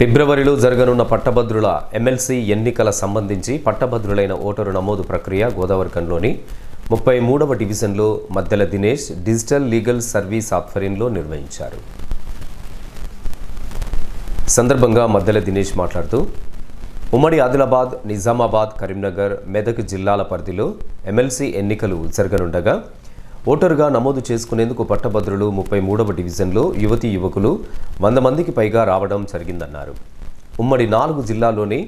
ఫిబ్రవరిలో జరగనున్న పట్టభద్రుల ఎమ్మెల్సీ ఎన్నికల సంబంధించి పట్టభద్రులైన ఓటరు నమోదు ప్రక్రియ గోదావరికంలోని ముప్పై మూడవ డివిజన్లో Maddela Dinesh digital legal service ఆధ్వర్యంలో నిర్వహించారు. సందర్భంగా మద్దెల దినేష్ మాట్లాడుతూ ఉమ్మడి ఆదిలాబాద్ నిజామాబాద్ కరీంనగర్ మెదక్ జిల్లాల పరిధిలో ఎమ్మెల్సీ ఎన్నికలు జరగనుండగా ఓటరుగా నమోదు చేసుకునేందుకు పట్టభద్రులు ముప్పై మూడవ డివిజన్లో యువతీ యువకులు వంద మందికి పైగా రావడం జరిగిందన్నారు. ఉమ్మడి నాలుగు జిల్లాల్లోని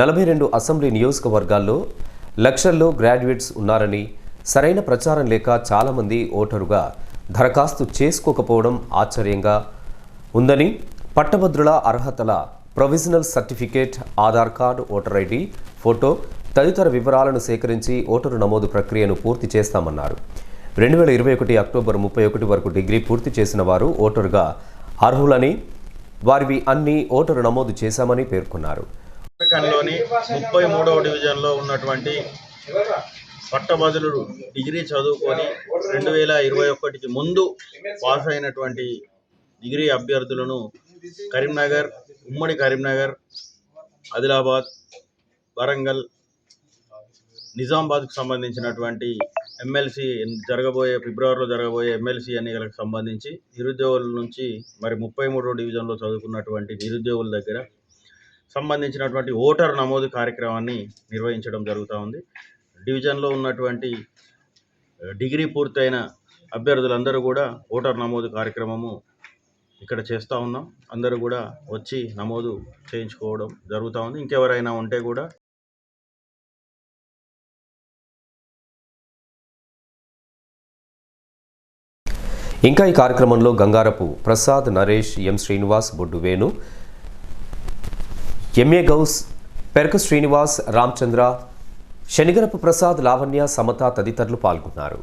నలభై రెండు అసెంబ్లీ నియోజకవర్గాల్లో లక్షల్లో గ్రాడ్యుయేట్స్ ఉన్నారని సరైన ప్రచారం లేక చాలామంది ఓటరుగా దరఖాస్తు చేసుకోకపోవడం ఆశ్చర్యంగా ఉందని పట్టభద్రుల అర్హతల provisional certificate Aadhaar card voter ID photo తదితర వివరాలను సేకరించి ఓటరు నమోదు ప్రక్రియను పూర్తి చేస్తామన్నారు. రెండు వేల ఇరవై ఒకటి అక్టోబర్ ముప్పై ఒకటి వరకు డిగ్రీ పూర్తి చేసిన వారు ఓటరుగా అర్హులని వారివి అన్ని ఓటరు నమోదు చేశామని పేర్కొన్నారు. ముప్పై మూడవ డివిజన్లో ఉన్నటువంటి పట్టభద్రులు డిగ్రీ చదువుకొని రెండు వేల ఇరవై ఒకటికి ముందు పాస్ అయినటువంటి డిగ్రీ అభ్యర్థులను కరీంనగర్ ఉమ్మడి కరీంనగర్ ఆదిలాబాద్ వరంగల్ నిజామాబాద్కు సంబంధించినటువంటి ఎమ్మెల్సీ జరగబోయే ఫిబ్రవరిలో జరగబోయే ఎమ్మెల్సీ ఎన్నికలకు సంబంధించి నిరుద్యోగుల నుంచి మరి ముప్పై మూడో డివిజన్లో చదువుకున్నటువంటి నిరుద్యోగుల దగ్గర సంబంధించినటువంటి ఓటర్ నమోదు కార్యక్రమాన్ని నిర్వహించడం జరుగుతూ ఉంది. డివిజన్లో ఉన్నటువంటి డిగ్రీ పూర్తయిన అభ్యర్థులందరూ కూడా ఓటర్ నమోదు కార్యక్రమము ఇక్కడ చేస్తూ ఉన్నాం. అందరూ కూడా వచ్చి నమోదు చేయించుకోవడం జరుగుతూ ఉంది. ఇంకెవరైనా ఉంటే కూడా ఇంకా ఈ కార్యక్రమంలో Gangarapu Prasad Naresh M Srinivas Boddu Venu M A Gous Peraka Srinivas Ramachandra Shanigarapu Prasad Lavanya Samatha తదితరులు పాల్గొన్నారు.